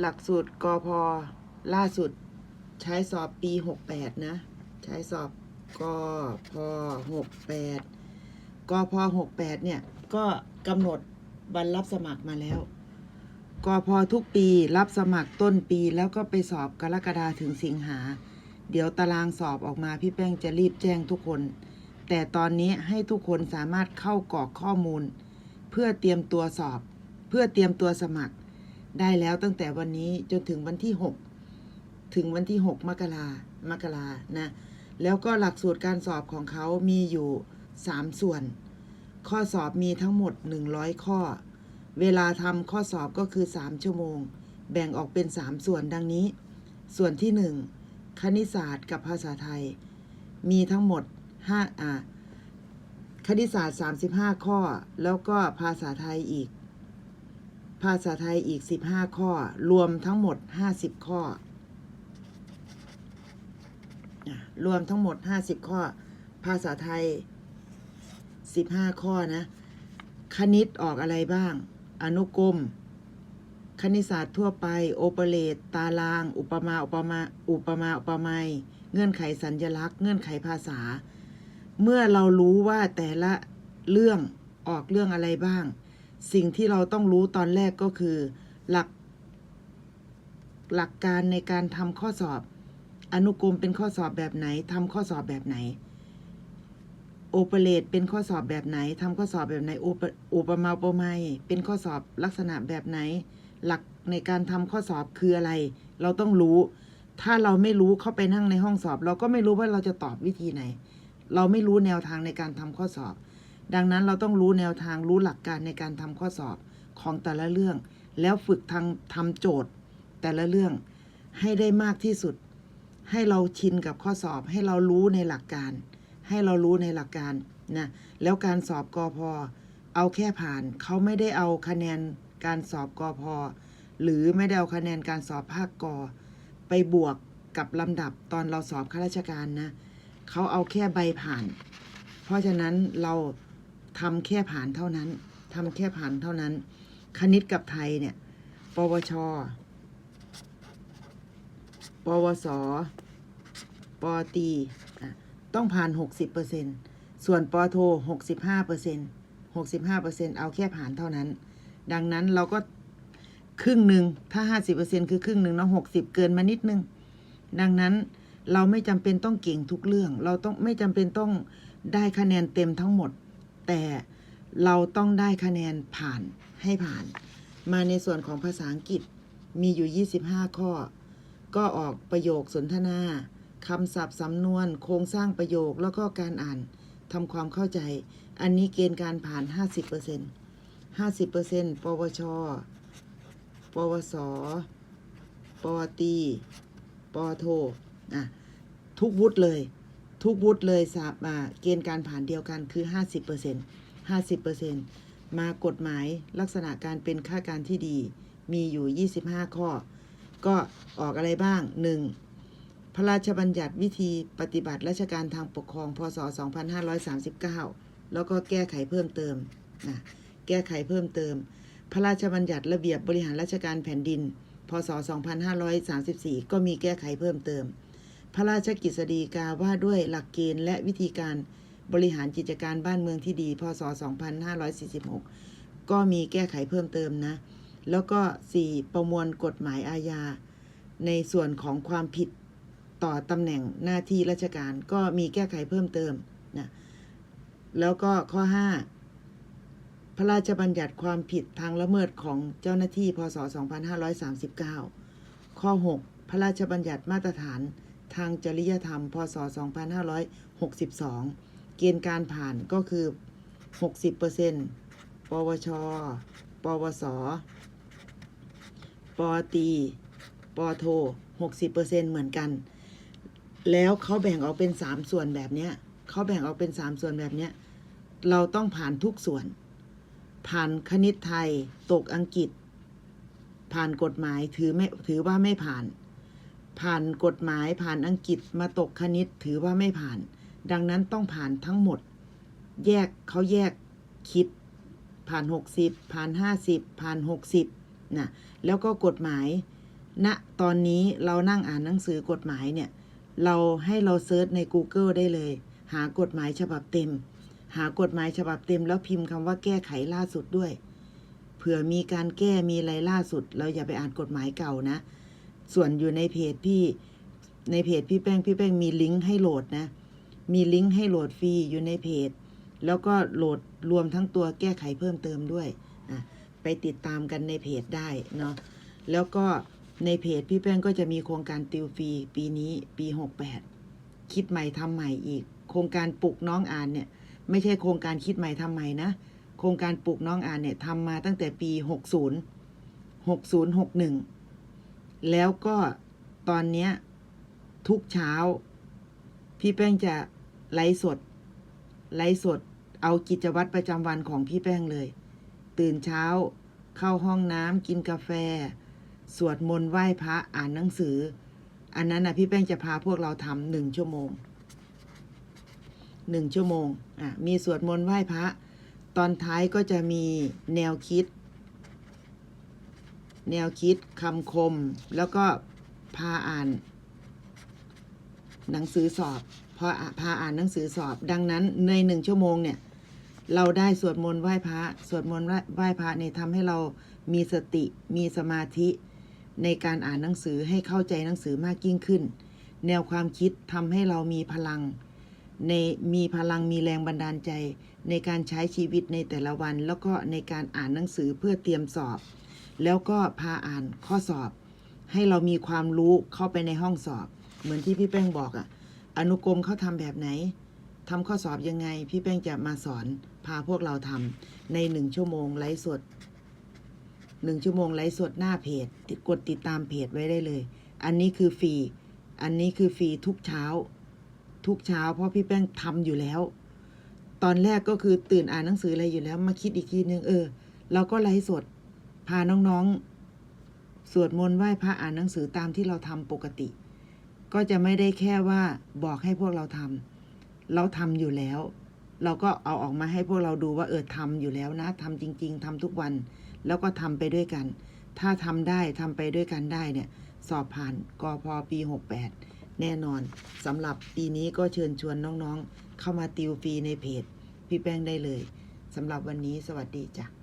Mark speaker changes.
Speaker 1: หลักสูตรกอพอล่าสุดใช้สอบปีหกแปดนะ ใช้สอบกอพอหกแปดกอพอหกแปดเนี่ย ก็กำหนดวันรับสมัครมาแล้วกอพอทุกปีรับสมัครต้นปีแล้วก็ไปสอบกรกฎาถึงสิงหา เดี๋ยวตารางสอบออกมาพี่แป้งจะรีบแจ้งทุกคน แต่ตอนนี้ให้ทุกคนสามารถเข้ากรอกข้อมูล เพื่อเตรียมตัวสอบ เพื่อเตรียมตัวสมัคร ได้แล้วตั้งแต่วันนี้จนถึงวันที่ 6 ถึงวันที่ 6 มกรามกรานะ แล้วก็หลักสูตรการสอบของเขามีอยู่ 3 ส่วน ข้อสอบมีทั้งหมด 100 ข้อ เวลาทำข้อสอบก็คือ 3 ชั่วโมง แบ่งออกเป็น 3 ส่วนดังนี้ ส่วนที่ 1 คณิตศาสตร์กับภาษาไทย มีทั้งหมด5อ่าคณิตศาสตร์ 35 ข้อ แล้วก็ภาษาไทยอีก ภาษาไทยอีก 15 ข้อ รวมทั้งหมด 50 ข้อ รวมทั้งหมด 50 ข้อ ภาษาไทย 15 ข้อนะ คณิตออกอะไรบ้าง อนุกรม คณิตศาสตร์ทั่วไป โอเปเรต ตาราง อุปมา อุปมา อุปมา อุปไมย เงื่อนไขสัญญลักษณ์ เงื่อนไขภาษา เมื่อเรารู้ว่าแต่ละเรื่องออกเรื่องอะไรบ้าง สิ่งที่เราต้องรู้ตอนแรกก็คือ หลัก หลักการในการทำข้อสอบ อนุกรมเป็นข้อสอบแบบไหนทำข้อสอบแบบไหนโอเปเรตเป็นข้อสอบแบบไหนทำข้อสอบแบบไหนอุปอุปมาอุปไมยเป็นข้อสอบลักษณะแบบไหน หลักในการทำข้อสอบคืออะไร เราต้องรู้ ถ้าเราไม่รู้เข้าไปนั่งในห้องสอบ เราก็ไม่รู้ว่าเราจะตอบวิธีไหน เราไม่รู้แนวทางในการทำข้อสอบ ดังนั้นเราต้องรู้แนวทางรู้หลักการในการทำข้อสอบของแต่ละเรื่อง แล้วฝึกทางทำโจทย์ แต่ละเรื่องให้ได้มากที่สุด ให้เราชินกับข้อสอบ ให้เรารู้ในหลักการ ให้เรารู้ในหลักการนะแล้วการสอบกอพอเอาแค่ผ่าน เขาไม่ได้เอาคะแนนการสอบกอพอหรือไม่ได้เอาคะแนนการสอบภาคกอไปบวกกับลำดับตอนเราสอบข้าราชการนะเขาเอาแค่ใบผ่าน เพราะฉะนั้นเรา ทำแค่ผ่านเท่านั้นทำแค่ผ่านเท่านั้น คณิตกับไทยเนี่ย ปวช ปวส ปตีต้องผ่าน 60%ส่วนปอโท 65% 65%เอาแค่ผ่านเท่านั้น ดังนั้นเราก็ครึ่งหนึ่งถ้า 50%คือครึ่งหนึ่งเนาะ60 เกินมานิดนึง ดังนั้นเราไม่จำเป็นต้องเก่งทุกเรื่อง เราต้องไม่จำเป็นต้องได้คะแนนเต็มทั้งหมด แต่เราต้องได้คะแนนผ่านให้ผ่าน มาในส่วนของภาษาอังกฤษมีอยู่ 25 ข้อ ก็ออกประโยคสนทนาคำศัพท์สำนวน โครงสร้างประโยคแล้วก็การอ่านทำความเข้าใจ อันนี้เกณฑ์การผ่าน 50% 50%ปวช ปวส ปวตีปวโท อะ ทุกวุฒิเลย ทุกวุฒิเลยสามเกณฑ์การผ่านเดียวกันคือ 50% 50%มากฎหมายลักษณะการเป็นข้าการที่ดี มีอยู่ 25 ข้อ ก็ออกอะไรบ้าง 1. พระราชบัญญัติวิธีปฏิบัติราชการทางปกครอง พศ 2539 แล้วก็แก้ไขเพิ่มเติมนะแก้ไขเพิ่มเติม พระราชบัญญัติระเบียบบริหารราชการแผ่นดิน พศ 2534 ก็มีแก้ไขเพิ่มเติม พระราชกฤษฎีกาว่าด้วยหลักเกณฑ์และวิธีการบริหารกิจการบ้านเมืองที่ดี พศ 2546 ก็มีแก้ไขเพิ่มเติมนะ แล้วก็ 4. ประมวลกฎหมายอาญา ในส่วนของความผิดต่อตำแหน่งหน้าที่ราชการก็มีแก้ไขเพิ่มเติมนะแล้วก็ข้อ 5 พระราชบัญญัติความผิดทางละเมิดของเจ้าหน้าที่ พศ 2539 ข้อ 6 พระราชบัญญัติมาตรฐาน ทางจริยธรรม พศ 2562 เกณฑ์การผ่านก็คือ 60%ปวช ปวส ปตีปโท 60%เหมือนกัน แล้วเขาแบ่งออกเป็น 3 ส่วนแบบเนี้ยเขาแบ่งออกเป็น 3 ส่วนแบบเนี้ย เราต้องผ่านทุกส่วน ผ่านคณิตไทย ตกอังกฤษ ผ่านกฎหมาย ถือไม่ ถือว่าไม่ผ่าน ผ่านกฎหมายผ่านอังกฤษมาตกคณิตถือว่าไม่ผ่าน ดังนั้นต้องผ่านทั้งหมด แยกเขาแยกคิด ผ่าน 60 ผ่าน 50 ผ่าน 60นะแล้วก็กฎหมายณตอนนี้เรานั่งอ่านหนังสือกฎหมายเนี่ย เราให้เราเซิร์ชใน Google ได้เลย หากฎหมายฉบับเต็ม หากฎหมายฉบับเต็ม แล้วพิมพ์คำว่าแก้ไขล่าสุดด้วย เผื่อมีการแก้มีอะไรล่าสุด เราอย่าไปอ่านกฎหมายเก่านะ ส่วนอยู่ในเพจพี่ ในเพจพี่แป้งพี่แป้งมีลิงก์ให้โหลดนะ มีลิงก์ให้โหลดฟรีอยู่ในเพจ แล้วก็โหลดรวมทั้งตัวแก้ไขเพิ่มเติมด้วยอะไปติดตามกันในเพจได้เนาะ แล้วก็ในเพจพี่แป้งก็จะมีโครงการติวฟรีปีนี้ปี 68 คิดใหม่ทำใหม่อีก โครงการปลุกน้องอ่านเนี่ย ไม่ใช่โครงการคิดใหม่ทำใหม่นะ โครงการปลูกน้องอ่านเนี่ยทำมาตั้งแต่ปี 60 60 61 แล้วก็ตอนเนี้ยทุกเช้า พี่แป้งจะไลฟ์สด ไลฟ์สด เอากิจวัตรประจำวันของพี่แป้งเลย ตื่นเช้า เข้าห้องน้ำกินกาแฟ สวดมนต์ไหว้พระอ่านหนังสือ อันนั้นนะพี่แป้งจะพาพวกเราทำหนึ่งชั่วโมงหนึ่งชั่วโมงอะมีสวดมนต์ไหว้พระ ตอนท้ายก็จะมีแนวคิด แนวคิดคำคม แล้วก็พาอ่าน หนังสือสอบพอพาอ่านหนังสือสอบ ดังนั้นในหนึ่งชั่วโมงเนี่ย เราได้สวดมนต์ไหว้พระสวดมนต์ไหว้พระเนี่ยทำให้เรามีสติมีสมาธิในการอ่านหนังสือให้เข้าใจหนังสือมากยิ่งขึ้น แนวความคิดทำให้เรามีพลัง ในมีพลังมีแรงบันดาลใจ ในการใช้ชีวิตในแต่ละวัน แล้วก็ในการอ่านหนังสือเพื่อเตรียมสอบ แล้วก็พาอ่านข้อสอบ ให้เรามีความรู้เข้าไปในห้องสอบ เหมือนที่พี่แป้งบอกอะอนุกรมเขาทำแบบไหนทำข้อสอบยังไง พี่แป้งจะมาสอนพาพวกเราทำในหนึ่งชั่วโมงไลฟ์สดหนึ่งชั่วโมงไลฟ์สดหน้าเพจกดติดตามเพจไว้ได้เลย อันนี้คือฟรีอันนี้คือฟรีทุกเช้า ทุกเช้า เพราะพี่แป้งทำอยู่แล้ว ตอนแรกก็คือตื่นอ่านหนังสืออะไรอยู่แล้ว มาคิดอีกทีนึงเออเราก็ไลฟ์สด พาน้องๆ สวดมนต์ไหว้พระอ่านหนังสือตามที่เราทำปกติ ก็จะไม่ได้แค่ว่าบอกให้พวกเราทำเราทำอยู่แล้ว เราก็เอาออกมาให้พวกเราดูว่าเออทำอยู่แล้วนะทำจริง ๆทำทุกวัน แล้วก็ทำไปด้วยกัน ถ้าทำได้ทำไปด้วยกันได้เนี่ย สอบผ่านกอพอปี 68 แน่นอนสำหรับปีนี้ก็เชิญชวนน้องๆ เข้ามาติวฟรีในเพจ พี่แป้งได้เลยสำหรับวันนี้สวัสดีจ้ะ